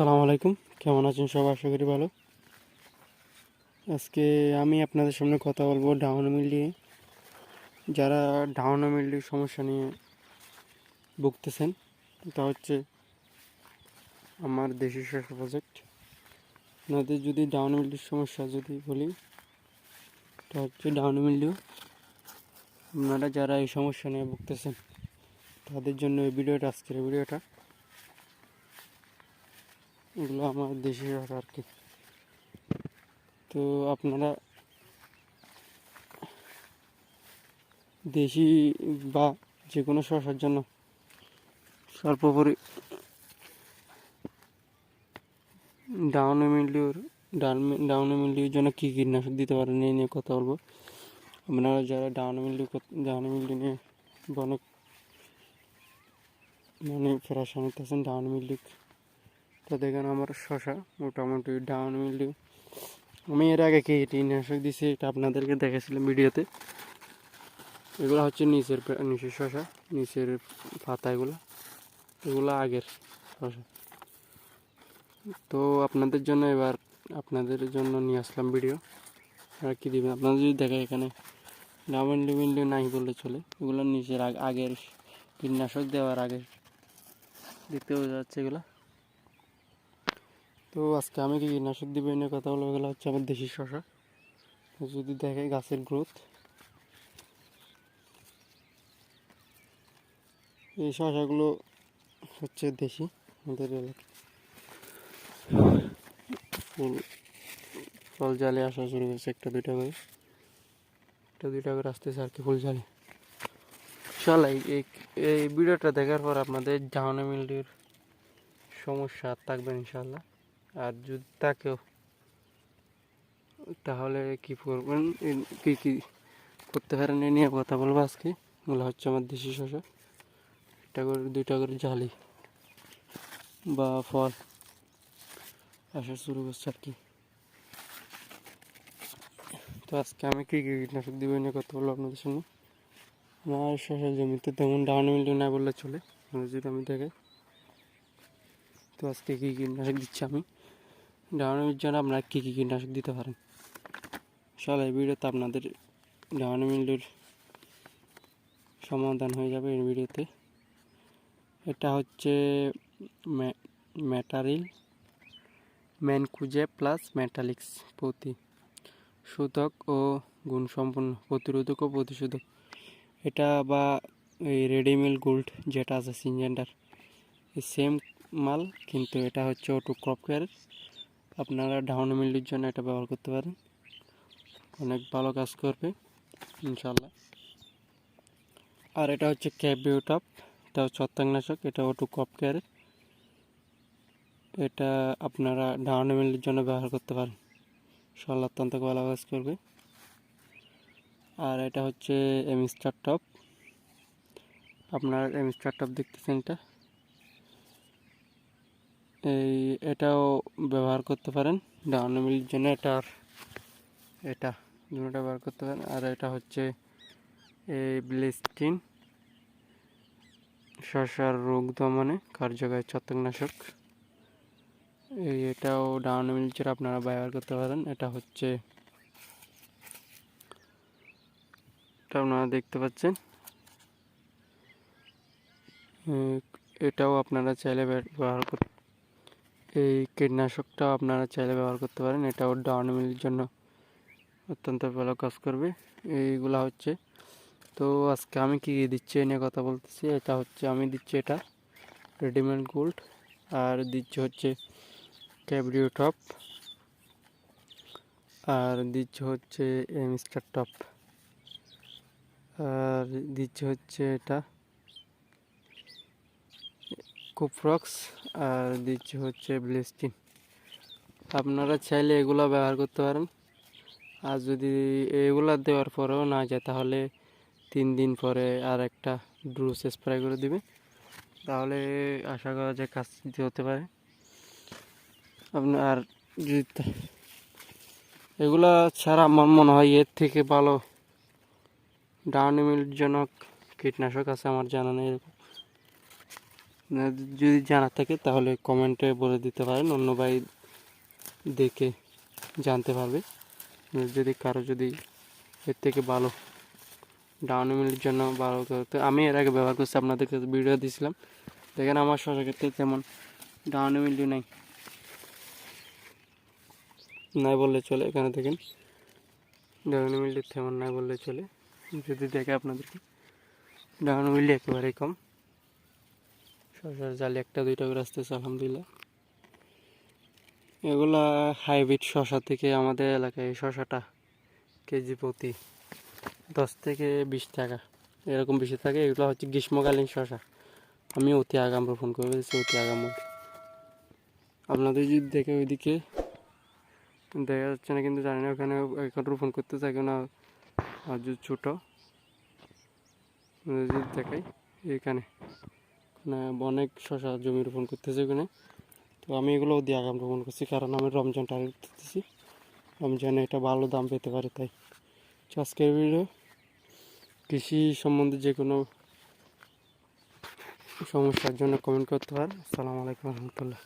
আসসালামু আলাইকুম। কেমন আছেন সব? আশা করি ভালো। আজকে আমি আপনাদের সামনে কথা বলব ডাউন মিল নিয়ে। যারা ডাউন মিলির সমস্যা নিয়ে ভুগতেছেন তা হচ্ছে আমার দেশি শস্য প্রজেক্ট আপনাদের যদি ডাউন মিলির সমস্যা যদি বলি তা হচ্ছে ডাউন মিলিও। আপনারা যারা এই সমস্যা নিয়ে ভুগতেছেন, তাদের জন্য এই ভিডিওটা, আজকের ভিডিওটা। এগুলো আমার দেশি শশা আর কি। তো আপনারা দেশি বা যে কোনো শশার জন্য সর্বোপরি downy mildew downy downy mildew জন্য কী কীটনাশক দিতে পারেন এই নিয়ে কথা বলব। আপনারা যারা ডাউন মিলিও ডাউন মিলিও নিয়ে অনেক মানে ফেরাসানিতে আছেন ডাউন মিলিও তো দেখেন আমার শশা মোটামুটি ডাউন মিলিও আমি এর আগে কি কীটনাশক দিছি এটা আপনাদেরকে দেখেছিলাম ভিডিওতে। এগুলো হচ্ছে নিচের নিচের শশা, নিচের পাতা এগুলো এগুলো আগের শশা। তো আপনাদের জন্য এবার আপনাদের জন্য নিয়ে আসলাম ভিডিও। আর কী দিবেন? আপনাদের যদি দেখে এখানে। ডাউন মিলিও নাই বললে চলে। এগুলো নিচের আগ- আগের কীটনাশক দেওয়ার আগের দেখতে বোঝা যাচ্ছে এগুলো। তো আজকে আমি কি কীটনাশক দিব এনে কথা বলব? এগুলো হচ্ছে আমার দেশি শশা যদি দেখে গাছের গ্রোথ এই শশাগুলো হচ্ছে দেশি, আমাদের এলাকায়। ফুল, ফল জালে আসা শুরু হয়েছে একটা, দুইটা করে। একটা, দুইটা করে আসতেছে আর কি ফুল জালে। চল এই, এই- ভিডিওটা দেখার পর আপনাদের জাহানো মিল্ডির সমস্যা আর থাকবে ইনশাল্লাহ আর যদি তাকেও, তাহলে কি করবেন? কি কি করতে পারেন? এ নিয়ে কথা বলব আজকে। এগুলো হচ্ছে আমার দেশি শশা একটা করে, দুইটা করে জালি বা ফল। আসা শুরু করছে আর কি। তো আজকে আমি কী কী কীটনাশক দিব নিয়ে কথা বলব আপনাদের সঙ্গে আমার শশা জমিতে তেমন ডাউন মিলিয়ে না বললে চলে। যদি আমি দেখাই তো আজকে কী কীটনাশক দিচ্ছি আমি? ডাউনের জন্য আপনারা কী কী কীটনাশক দিতে পারেন? চলো, এই ভিডিওতে আপনাদের ডাউন মিলের সমাধান হয়ে যাবে এই ভিডিওতে। এটা হচ্ছে ম্যাটারিল ম্যানকুজে প্লাস ম্যাটালিক্স প্রতি শোধক ও গুণসম্পন্ন প্রতিরোধক ও প্রতিশোধক। এটা বা এই রেডিমেল গোল্ড যেটা আছে সিনজেন্ডার সেম মাল, কিন্তু এটা হচ্ছে অটো ক্রপ কেয়ারের। আপনারা ডাউন মিলির জন্য এটা ব্যবহার করতে পারেন। অনেক ভালো কাজ করবে ইনশাল্লাহ আর এটা হচ্ছে ক্যাপ বিউটপ এটা ছত্রাকনাশক, এটা অটো ক্রপ কেয়ারের এটা আপনারা ডাউন মিলির জন্য ব্যবহার করতে পারেন। ইনশাল্লাহ অত্যন্ত ভালো কাজ করবে। আর এটা হচ্ছে এমিস্টার টপ। আপনার এমিস্টার টপ দেখতেছেন এটা। এই এটাও ব্যবহার করতে পারেন। ডাউন মিলির জন্য এটা এটা ব্যবহার করতে পারেন। আর এটা হচ্ছে এই ব্লিস্টিন শশার রোগ দমনে কার্যকরী ছত্রাকনাশক। এই এটাও ডাউন মিলচের আপনারা ব্যবহার করতে পারেন। এটা হচ্ছে এটা আপনারা দেখতে পাচ্ছেন। এটাও আপনারা চাইলে ব্যবহার করতে এই কীটনাশকটা আপনারা চাইলে ব্যবহার করতে পারেন। এটাও ডাউন মিলের জন্য অত্যন্ত ভালো কাজ করবে। এইগুলা হচ্ছে। তো আজকে আমি কী দিচ্ছি এ নিয়ে কথা বলতেছি। এটা হচ্ছে, আমি দিচ্ছি এটা রেডিমেড গোল্ড আর দিচ্ছি হচ্ছে ক্যাবরিও টপ আর দিচ্ছি হচ্ছে মিস্টার টপ আর দিচ্ছি হচ্ছে এটা কুপ্রক্স আর দিচ্ছি হচ্ছে ব্লেস্টিন আপনারা চাইলে এগুলো ব্যবহার করতে পারেন। আর যদি এগুলো দেওয়ার পরেও না যায়, তাহলে তিন দিন পরে আর একটা ড্রুস স্প্রে করে দিবে। তাহলে আশা করা যায় কাজ দিতে হতে পারে। আপনার যদি এগুলা ছাড়া আমার মনে হয় এর থেকে ভালো ডাউনিমিলজনক কীটনাশক আছে, আমার জানা নেই এরকম। যদি জানা থাকে তাহলে কমেন্টে বলে দিতে পারেন, অন্য ভাই দেখে জানতে পারবে। যদি কারও যদি এর থেকে ভালো ডাউন মিলের জন্য ভালো করতে, আমি এর আগে ব্যবহার করছি, আপনাদের কাছে ভিডিও দিয়েছিলাম দেখেন আমার শশা ক্ষেত্রে তেমন ডাউন মিলটি নাই। নাই বললে চলে, এখানে দেখেন ডাউন মিলটি তেমন নাই বললে চলে। যদি দেখে আপনাদেরকে ডাউন মিলটি একেবারেই কম। শশার জালি একটা, দুইটা করে আসতেছে, আলহামদুলিল্লাহ। এগুলা হাইব্রিড শশা থেকে আমাদের এলাকায় শশাটা কেজি প্রতি দশ থেকে বিশ টাকা। এরকম বেশি থাকে, এগুলো হচ্ছে গ্রীষ্মকালীন শশা। আমি অতি আগাম রোপণ করে ফেলেছি অতি আগাম। আপনাদের যদি দেখে ওইদিকে, দেখা যাচ্ছে না, কিন্তু জানি না ওখানে এখন রোপণ করতে থাকে না আর ছোটো। যদি দেখাই, এখানে। অনেক শশা জমি রোপণ করতেছে ওখানে তো আমি এগুলো দিয়ে আগাম রোপণ করছি, কারণ আমি রমজান টার্গেট করতেছি। রমজানে এটা ভালো দাম পেতে পারে তাই। আজকের ভিডিও কৃষি সম্বন্ধে যে কোনো সমস্যার জন্য কমেন্ট করতে পারেন। আসসালামু আলাইকুম রহমতুল্লাহ।